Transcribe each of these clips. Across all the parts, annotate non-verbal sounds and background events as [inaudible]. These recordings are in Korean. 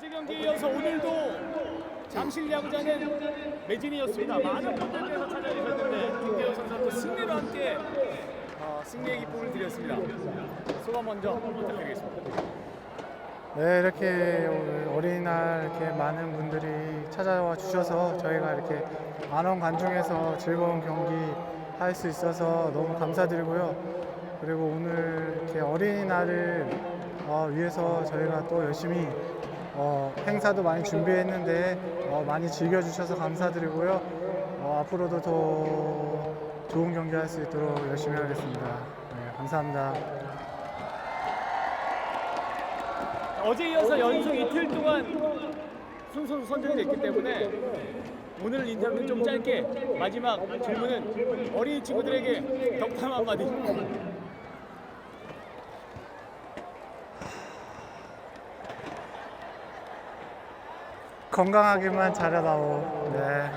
어제 경기에 이어서 오늘도 잠실 야구장은 매진이었습니다. 많은 분들께서 찾아주셨는데 김대호 선수가 또 승리로 함께 어, 승리의 기쁨을 드렸습니다. 소감 먼저 부탁드리겠습니다. 네, 이렇게 오늘 어린이날 이렇게 많은 분들이 찾아와 주셔서 저희가 이렇게 만원 관중에서 즐거운 경기 할 수 있어서 너무 감사드리고요. 그리고 오늘 이렇게 어린이날을 어, 위해서 저희가 또 열심히 어, 행사도 많이 준비했는데 어, 많이 즐겨주셔서 감사드리고요. 어, 앞으로도 더 좋은 경기 할 수 있도록 열심히 하겠습니다. 네, 감사합니다. 어제 이어서 연속 이틀 동안 순서로 선정이 됐기 때문에 오늘 인터뷰는 좀 짧게 마지막 질문은 어린이 친구들에게 덕담 한마디 건강하게만 자라다오. 네.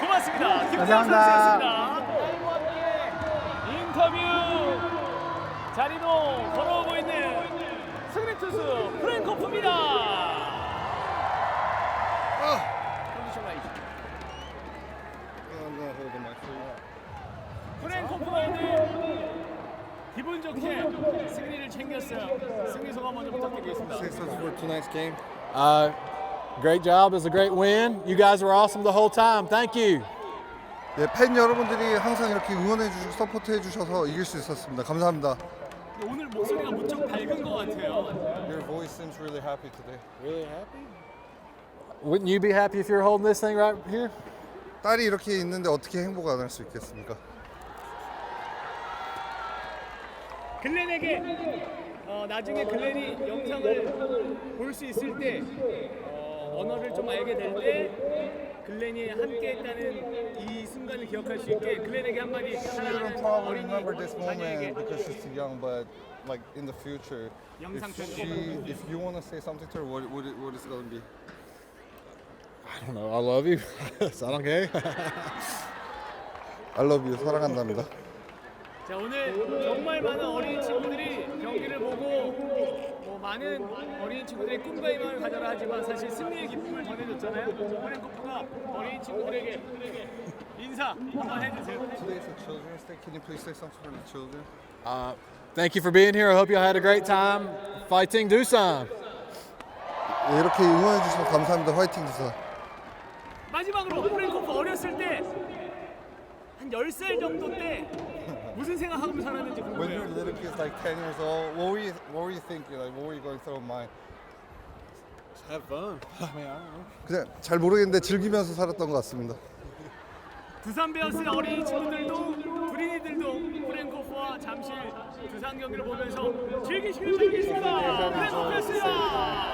고맙습니다. 감사합니다. 선수였습니다. 함께 인터뷰 자리로 걸어오고 있는 승리 투수 프랭코프입니다. 컨디션 라이즈. 프랭코프가 오늘 기분 좋게 승리를 챙겼어요. 승리 소감 먼저 부탁드리겠습니다. Say something for tonight's game. Uh, great job. It was a great win. You guys were awesome the whole time. Thank you. 네, 팬 여러분들이 항상 이렇게 응원해 주시고 서포트해 주셔서 이길 수 있었습니다. 감사합니다. 오늘 목소리가 무척 밝은 것 같아요. Your voice seems really happy today. Really happy? Wouldn't you be happy if you were holding this thing right here? 딸이 이렇게 있는데 어떻게 행복 안 할 수 있겠습니까? 글렌에게 어, 나중에 글렌이 영상을 볼 수 있을 때 어, 언어를 좀 알게 될 때 글렌이 함께했다는 이 순간을 기억할 수 있게 글렌에게 한마디 She 사랑하는 probably remember this moment because she's too young, but like in the future, if she, if you want to say something to her, what, what, what is it going to be? I don't know. I love you. care. I love you, 사랑한답니다. 자 오늘 정말 많은 어린이 친구들이 경기를 보고 뭐 많은 어린이 친구들의 꿈과 희망을 가져라 하지만 사실 승리의 기쁨을 전해줬잖아요. 프랭코프가 어린이 친구들에게 인사 한번 해주세요. Today's a Children's Day. Can you please say something for the children? Uh, thank you for being here. I hope you all had a great time fighting Doosan. 네, 이렇게 응원해 주셔서 감사합니다. 화이팅 주사. 마지막으로 프랭코프 어렸을 때 한 10살 정도 때 무슨 생각하고 살았는지 When 궁금해요. you were little kids, like 10 years old, what were you, what were you thinking? Like, what were you going through your mind? Just have fun. I mean, I don't know. 그냥 잘 모르겠는데 즐기면서 살았던 것 같습니다. 두산 베어스의 어린이 친구들도 두린이들도 프랭코프와 잠실 두산 경기를 보면서 즐기시길 바라겠습니다. 프랭코프였습니다.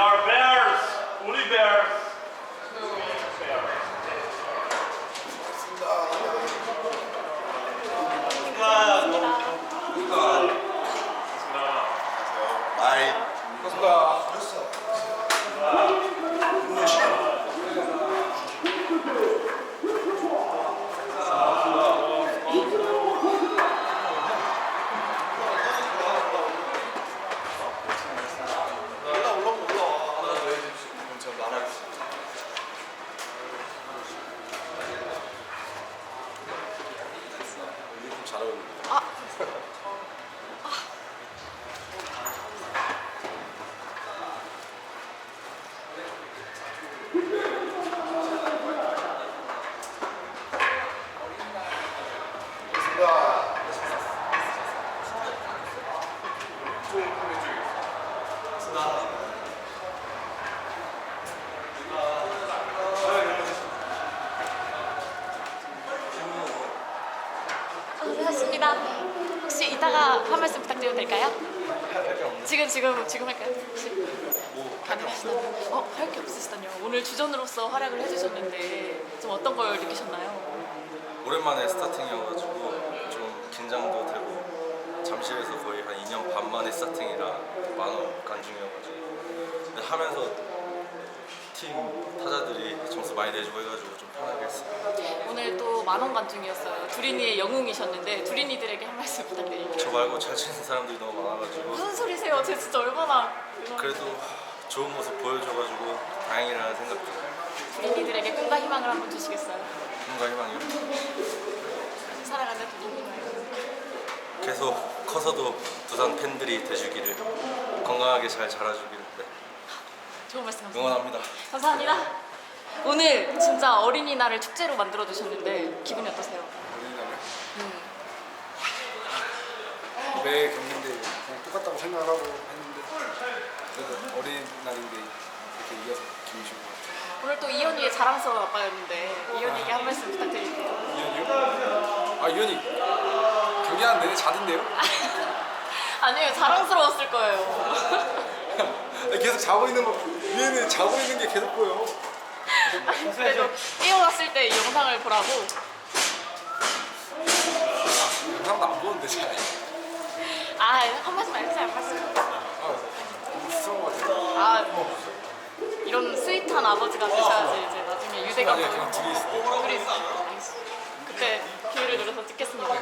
our bears, 이따가 한 말씀 부탁드려도 될까요? 지금 지금 지금 할까요? 뭐 가능하시다면 어, 할 게 없으시다뇨. 오늘 주전으로서 활약을 해주셨는데 좀 어떤 걸 느끼셨나요? 오랜만에 스타팅이어가지고 좀 긴장도 되고 잠실에서 거의 한 2년 반 만에 스타팅이라 만원 간중이어가지고 근데 하면서 팀 타자들이 점수 많이 내주고 해가지고 좀 편하게 했어요 오늘 또 만원 관중이었어요. 두린이의 영웅이셨는데 두린이들에게 한 말씀 부탁드립니다. 저 말고 잘 치는 사람들이 너무 많아가지고 무슨 소리세요? 제 진짜 얼마나 그래도 좋은 모습 보여줘가지고 다행이라는 생각 들어요 두린이들에게 꿈과 희망을 한번 주시겠어요? 뭔가 희망이요 사랑하는 두린이. 계속 커서도 두산 팬들이 돼주기를 건강하게 잘 자라주기를 네, 좋은 말씀 감사합니다. 응원합니다 감사합니다. 오늘 진짜 어린이날을 축제로 만들어 주셨는데 기분이 어떠세요? 어린이날이요? 음. 매 경기인데 그냥 똑같다고 생각을 하고 했는데 그래도 어린이날인데 이렇게 이겨서 기분이 좋은 것 같아요. 오늘 또 이현이의 자랑스러운 아빠였는데 이현이에게 한 말씀 부탁드릴게요. 이현이요? 아 이현이 경기하는 내내 자던데요? [laughs] 아니요 자랑스러웠을 거예요. 계속 자고 있는 거 위에는 자고 있는 게 계속 보여. 그래도 깨어났을 때 이 영상을 보라고 영상도 안 보는데 잘. 아 한 말씀 해주세요 한 말씀. 아. 아 이런 스윗한 아버지가 되셔야지 이제 나중에 유대가 아니 그냥 둘이. 둘이 있어. 그때 기회를 노려서 찍겠습니다.